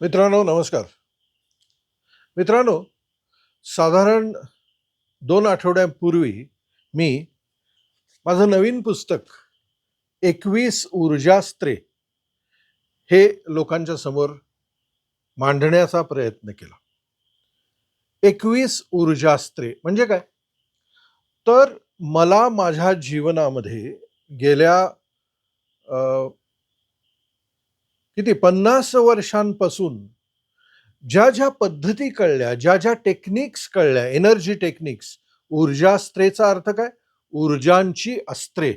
मित्रांनो नमस्कार. मित्रांनो साधारण दोन आठवड्यांपूर्वी मी माझं नवीन पुस्तक एकवीस ऊर्जास्त्रे हे लोकांच्या समोर मांडण्याचा प्रयत्न केला. एकवीस ऊर्जास्त्रे म्हणजे काय? तर मला माझ्या जीवनामध्ये गेल्या किती? पन्नास वर्षांपासून ज्या ज्या पद्धती कळल्या ज्या ज्या टेक्निक्स कळल्या एनर्जी टेक्निक्स ऊर्जास्त्रेचा अर्थ काय? ऊर्जांची अस्त्रे.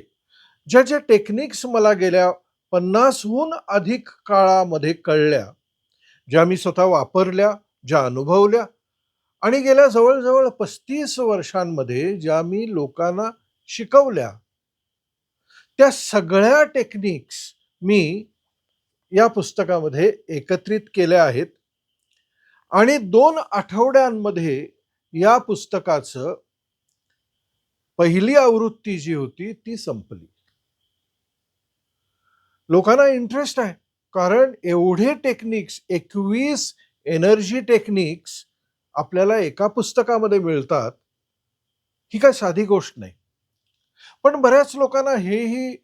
ज्या ज्या टेक्निक्स मला गेल्या पन्नासहून अधिक काळामध्ये कळल्या ज्या मी स्वतः वापरल्या ज्या अनुभवल्या आणि गेल्या जवळजवळ पस्तीस वर्षांमध्ये ज्या मी लोकांना शिकवल्या त्या सगळ्या टेक्निक्स मी या पुस्तकामध्ये एकत्रित केल्या आहेत. आणि दोन आठवड्यांमध्ये या पुस्तकाचं पहिली आवृत्ती जी होती ती संपली. लोकांना इंटरेस्ट आहे. कारण एवढे टेक्निक्स एकवीस एनर्जी टेक्निक्स आपल्याला एका पुस्तकामध्ये मिळतात ही काय साधी गोष्ट नाही. पण बऱ्याच लोकांना हेही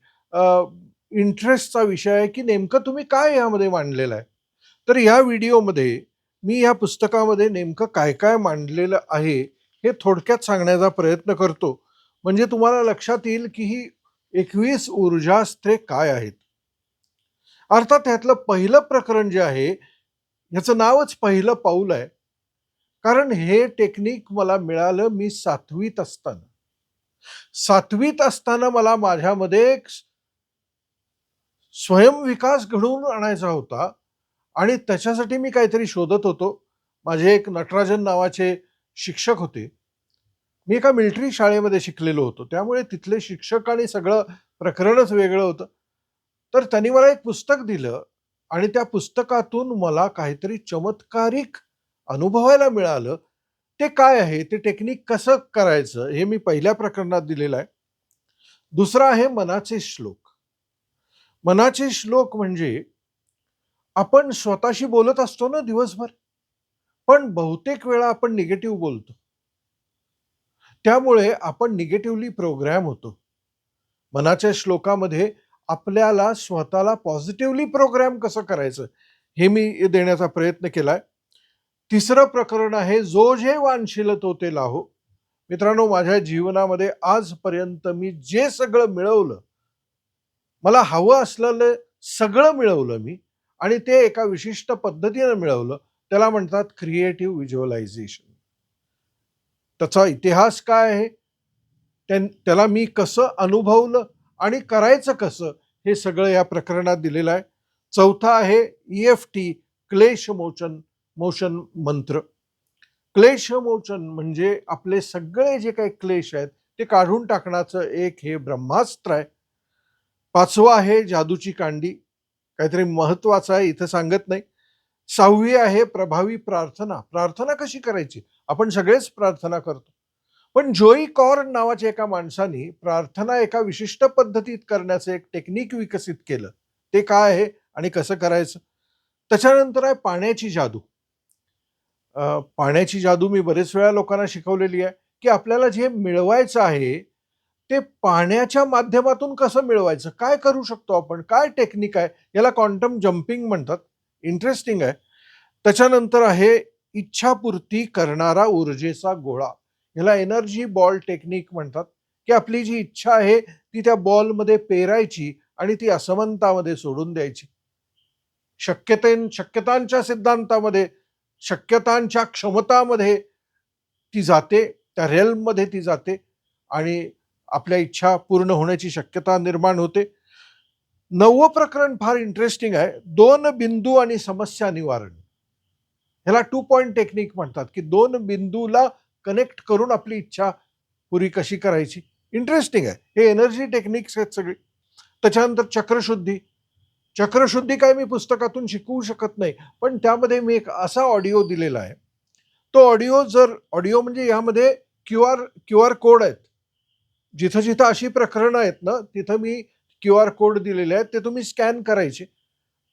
इंटरेस्टचा विषय आहे की नेमकं तुम्ही काय यामध्ये मांडलेलं आहे? तर या व्हिडिओमध्ये मी या पुस्तकामध्ये नेमकं काय काय मांडलेलं आहे हे थोडक्यात सांगण्याचा प्रयत्न करतो. म्हणजे तुम्हाला लक्षात येईल की ही एकवीस ऊर्जास्त्रे काय आहेत? अर्थात ह्यातलं पहिलं प्रकरण जे आहे ह्याचं नावच पहिलं पाऊल आहे. कारण हे टेक्निक मला मिळालं मी सातवीत असताना. सातवीत असताना मला माझ्यामध्ये एक स्वयंविकास घडवून आणायचा होता आणि त्याच्यासाठी मी काहीतरी शोधत होतो. माझे एक नटराजन नावाचे शिक्षक होते. मी एका मिलिटरी शाळेमध्ये शिकलेलो होतो. त्यामुळे तिथले शिक्षक आणि सगळं प्रकरणच वेगळं होतं. तर त्यांनी मला एक पुस्तक दिलं आणि त्या पुस्तकातून मला काहीतरी चमत्कारिक अनुभवायला मिळालं. ते काय आहे? ते टेक्निक कसं करायचं? हे मी पहिल्या प्रकरणात दिलेलं आहे. दुसरं आहे मनाचे श्लोक. मनाचे श्लोक म्हणजे आपण स्वतःशी बोलत असतो ना दिवसभर पण बहुतेक वेळा आपण निगेटिव्ह बोलतो. त्यामुळे आपण निगेटिव्हली प्रोग्रॅम होतो. मनाच्या श्लोकामध्ये आपल्याला स्वतःला पॉझिटिव्हली प्रोग्रॅम कसं करायचं हे मी देण्याचा प्रयत्न केलाय. तिसरं प्रकरण आहे जो जे वांछिल तो ते लाहो. मित्रांनो माझ्या जीवनामध्ये आजपर्यंत मी जे सगळं मिळवलं मला हवं असलेलं सगळं मिळवलं मी आणि ते एका विशिष्ट पद्धतीनं मिळवलं. त्याला म्हणतात क्रिएटिव्ह व्हिज्युअलायझेशन त्याचा इतिहास काय आहे? त्याला मी कसं अनुभवलं आणि करायचं कसं हे सगळं या प्रकरणात दिलेलं आहे. चौथा आहे ई एफ टी क्लेश मोचन मोशन मंत्र. क्लेश मोचन म्हणजे आपले सगळे जे काही क्लेश आहेत ते काढून टाकण्याचं एक हे ब्रह्मास्त्र आहे. पाचवा आहे जादूची कांडी. काहीतरी महत्वाचं आहे इथं सांगत नाही. सहावी आहे प्रभावी प्रार्थना. प्रार्थना कशी करायची? आपण सगळेच प्रार्थना करतो. पण जोई कॉर्न नावाच्या एका माणसाने प्रार्थना एका विशिष्ट पद्धतीत करण्याचं एक टेक्निक विकसित केलं. ते काय आहे आणि कसं करायचं? त्याच्यानंतर आहे पाण्याची जादू. पाण्याची जादू मी बरेच वेळा लोकांना शिकवलेली आहे की आपल्याला जे मिळवायचं आहे ते पाण्याच्या माध्यमातून कसं मिळवायचं? काय करू शकतो आपण? काय टेक्निक आहे? याला क्वांटम जम्पिंग म्हणतात. इंटरेस्टिंग आहे. त्याच्यानंतर आहे इच्छापूर्ती करणारा ऊर्जेचा गोळा. ह्याला एनर्जी बॉल टेक्निक म्हणतात. की आपली जी इच्छा आहे ती त्या बॉलमध्ये पेरायची आणि ती असमंतामध्ये सोडून द्यायची. शक्यते शक्यतांच्या सिद्धांतामध्ये शक्यतांच्या क्षमतामध्ये ती जाते त्या रेलमध्ये ती जाते आणि आपल्या इच्छा पूर्ण होण्याची शक्यता निर्माण होते. नववं प्रकरण फार इंटरेस्टिंग आहे. दोन बिंदू आणि समस्या निवारण. ह्याला टू पॉइंट टेक्निक म्हणतात की दोन बिंदूला कनेक्ट करून आपली इच्छा पुरी कशी करायची. इंटरेस्टिंग आहे. हे एनर्जी टेक्निक्स आहेत सगळी. त्याच्यानंतर चक्रशुद्धी. चक्रशुद्धी काय मी पुस्तकातून शिकवू शकत नाही पण त्यामध्ये मी एक असा ऑडिओ दिलेला आहे. तो ऑडिओ जर ऑडिओ म्हणजे यामध्ये Q R Q R code आहेत. जिथं जिथं अशी प्रकरणं आहेत ना तिथं मी क्यू आर कोड दिलेले आहेत ते तुम्ही स्कॅन करायचे.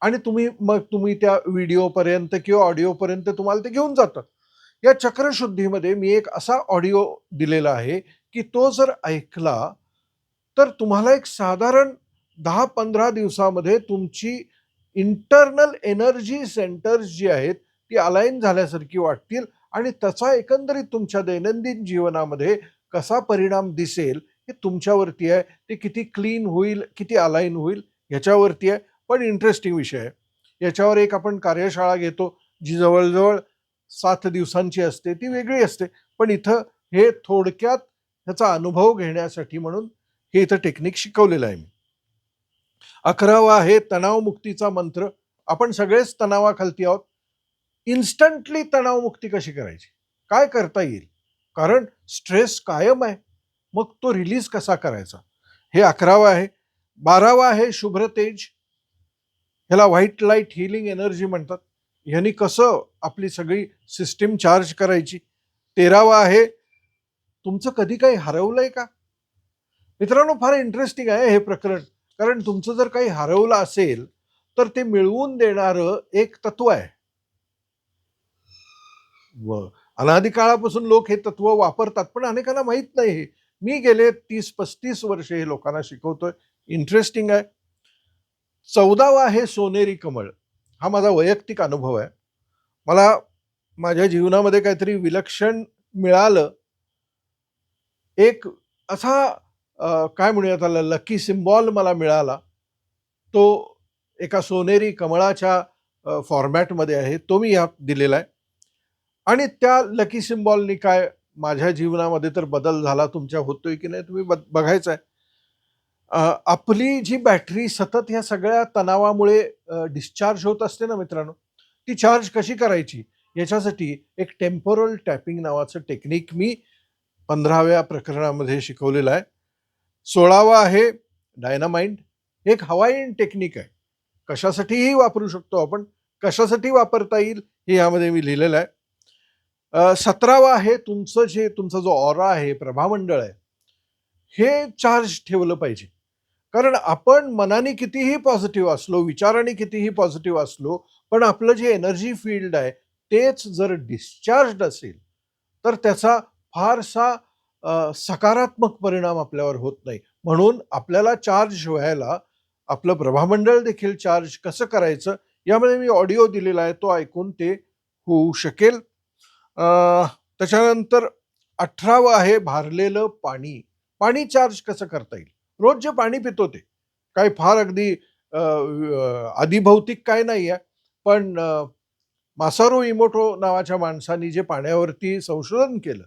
आणि तुम्ही मग तुम्ही त्या व्हिडिओपर्यंत किंवा ऑडिओपर्यंत तुम्हाला ते घेऊन जातात या चक्रशुद्धीमध्ये मी एक असा ऑडिओ दिलेला आहे की तो जर ऐकला तर तुम्हाला एक साधारण दहा पंधरा दिवसामध्ये तुमची इंटरनल एनर्जी सेंटर्स जी आहेत ती अलाईन झाल्यासारखी वाटतील आणि त्याचा एकंदरीत तुमच्या दैनंदिन जीवनामध्ये कसा परिणाम दिसेल हे तुमच्यावरती आहे. ते किती क्लीन होईल किती अलाईन होईल ह्याच्यावरती आहे. पण इंटरेस्टिंग विषय आहे. याच्यावर एक आपण कार्यशाळा घेतो जी जवळजवळ सात दिवसांची असते ती वेगळी असते. पण इथं हे थोडक्यात ह्याचा अनुभव घेण्यासाठी म्हणून हे इथं टेक्निक शिकवलेलं आहे मी. अकरावा आहे तणावमुक्तीचा मंत्र. आपण सगळेच तणावाखालती आहोत. इन्स्टंटली तणावमुक्ती कशी करायची? काय करता येईल? कारण स्ट्रेस कायम आहे. मग तो रिलीज कसा करायचा? हे अकरावा आहे. बारावा आहे शुभ्रतेज ह्याला व्हाईट लाइट हिलिंग एनर्जी म्हणतात. ह्यानी कसं आपली सगळी सिस्टीम चार्ज करायची? तेरावा आहे तुमचं कधी काही हरवलंय का? मित्रांनो फार इंटरेस्टिंग आहे हे प्रकरण. कारण तुमचं जर काही हरवलं असेल तर ते मिळवून देणारं एक तत्व आहे. व अनादी काळापासून लोक हे तत्व वापरतात पण अनेकांना माहीत नाही हे. मी गेले तीस पस्तीस वर्ष हे लोकांना शिकवतोय. इंटरेस्टिंग आहे. चौदावा आहे सोनेरी कमळ. हा माझा वैयक्तिक अनुभव आहे. मला माझ्या जीवनामध्ये काहीतरी विलक्षण मिळालं. एक असा काय म्हणूया त्याला लकी सिम्बॉल मला मिळाला. तो एका सोनेरी कमळाच्या फॉर्मॅटमध्ये आहे. तो मी ह्या दिलेला आहे. आणि त्या लकी सिम्बॉलनी काय माझ्या जीवनामध्ये तर बदल झाला तुमच्या होतोय की नाही तुम्ही ब बघायचं आहे आपली जी बॅटरी सतत ह्या सगळ्या तणावामुळे डिस्चार्ज होत असते ना मित्रांनो ती चार्ज कशी करायची? याच्यासाठी एक टेम्पोरल टॅपिंग नावाचं टेक्निक मी पंधराव्या प्रकरणामध्ये शिकवलेलं आहे. सोळावा आहे डायनामाइंड एक हवाईन टेक्निक आहे. कशासाठीही वापरू शकतो आपण. कशासाठी वापरता येईल हे यामध्ये मी लिहिलेलं आहे. सतरावा आहे तुमचं जे तुमचा जो ऑरा आहे प्रभामंडळ आहे हे चार्ज ठेवलं पाहिजे. कारण आपण मनाने कितीही पॉझिटिव्ह असलो विचाराने कितीही पॉझिटिव्ह असलो पण आपलं जे एनर्जी फील्ड आहे तेच जर डिस्चार्ज असेल तर त्याचा फारसा सकारात्मक परिणाम आपल्यावर होत नाही. म्हणून आपल्याला चार्ज व्हायला आपलं प्रभामंडळ देखील चार्ज कसं करायचं यामध्ये मी ऑडिओ दिलेला आहे तो ऐकून ते होऊ शकेल. त्याच्यानंतर अठरावं आहे भारलेलं पाणी. पाणी चार्ज कसं करता येईल? रोज जे पाणी पितो ते. काही फार अगदी आदिभौतिक काय नाही आहे पण मासारो इमोटो नावाच्या माणसाने जे पाण्यावरती संशोधन केलं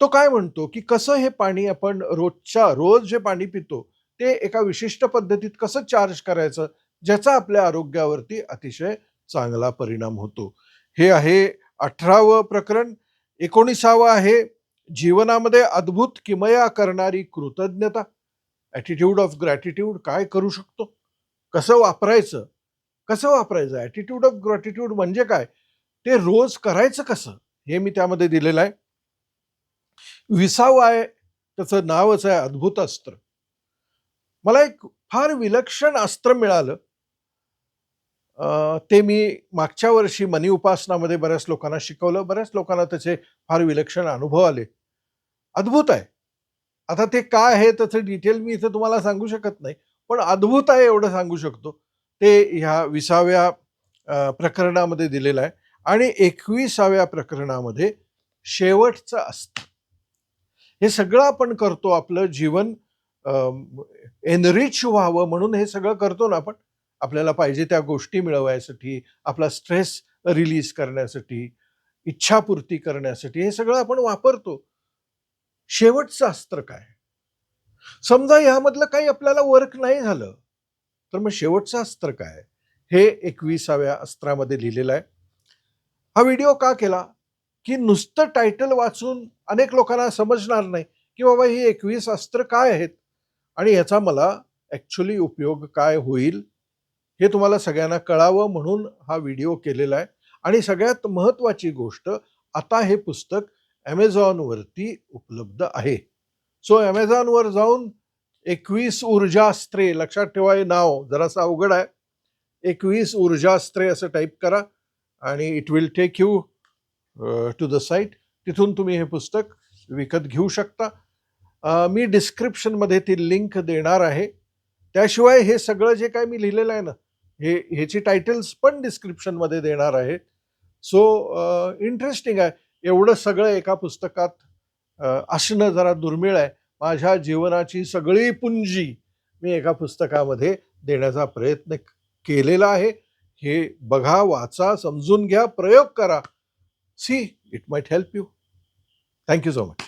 तो काय म्हणतो की कसं हे पाणी आपण रोजच्या रोज जे पाणी पितो ते एका विशिष्ट पद्धतीत कसं चार्ज करायचं ज्याचा आपल्या आरोग्यावरती अतिशय चांगला परिणाम होतो. हे आहे अठरावं प्रकरण एकोणीसावं आहे. जीवनामध्ये अद्भुत किमया करणारी कृतज्ञता ॲटिट्यूड ऑफ ग्रॅटिट्यूड काय करू शकतो? कसं वापरायचं? कसं वापरायचं? ॲटिट्यूड ऑफ ग्रॅटिट्यूड म्हणजे काय? ते रोज करायचं कसं? हे मी त्यामध्ये दिलेलं आहे. विसावं आहे त्याचं नावच आहे अद्भुत अस्त्र. मला एक फार विलक्षण अस्त्र मिळालं. ते मी मागच्या वर्षी मनी उपासनामध्ये बऱ्याच लोकांना शिकवलं. बऱ्याच लोकांना त्याचे फार विलक्षण अनुभव आले. अद्भुत आहे. आता ते काय आहे त्याचं डिटेल मी इथं तुम्हाला सांगू शकत नाही. पण अद्भुत आहे एवढं सांगू शकतो. ते ह्या विसाव्या प्रकरणामध्ये दिलेलं आहे. आणि एकविसाव्या प्रकरणामध्ये शेवटचं असतं. हे सगळं आपण करतो आपलं जीवन एनरिच व्हावं म्हणून हे सगळं करतो ना आपण. आपल्याला पाहिजे त्या गोष्टी मिळवायसाठी आपला स्ट्रेस रिलीज करण्यासाठी इच्छापूर्ती करण्यासाठी हे सगळं आपण वापरतो. शेवटचं अस्त्र काय? समजा ह्यामधलं काही आपल्याला वर्क नाही झालं तर मग शेवटचं अस्त्र काय? हे एकविसाव्या अस्त्रामध्ये लिहिलेलं आहे. हा व्हिडिओ का केला? की नुसतं टायटल वाचून अनेक लोकांना समजणार नाही की बाबा ही एकवीस अस्त्र काय आहेत? आणि याचा मला ॲक्च्युली उपयोग काय होईल? हे तुम्हाला सगळ्यांना कळावं म्हणून हा व्हिडिओ केलेला आहे. आणि सगळ्यात महत्त्वाची गोष्ट आता हे पुस्तक ॲमेझॉनवरती उपलब्ध आहे. सो ॲमेझॉनवर जाऊन एकवीस ऊर्जास्त्रे लक्षात ठेवा हे नाव जरासं अवघड आहे. एकवीस ऊर्जास्त्रे असं टाईप करा आणि it will take you to the site तिथून तुम्ही हे पुस्तक विकत घेऊ शकता. मी डिस्क्रिप्शनमध्ये ती लिंक देणार आहे. त्याशिवाय हे सगळं जे काय मी लिहिलेलं आहे ना हे ह्याची टायटल्स पण डिस्क्रिप्शनमध्ये देणार आहे सो इंटरेस्टिंग आहे. एवढं सगळं एका पुस्तकात असणं जरा दुर्मिळ आहे. माझ्या जीवनाची सगळी पुंजी मी एका पुस्तकामध्ये देण्याचा प्रयत्न केलेला आहे. हे बघा वाचा समजून घ्या प्रयोग करा. See it might help you thank you so much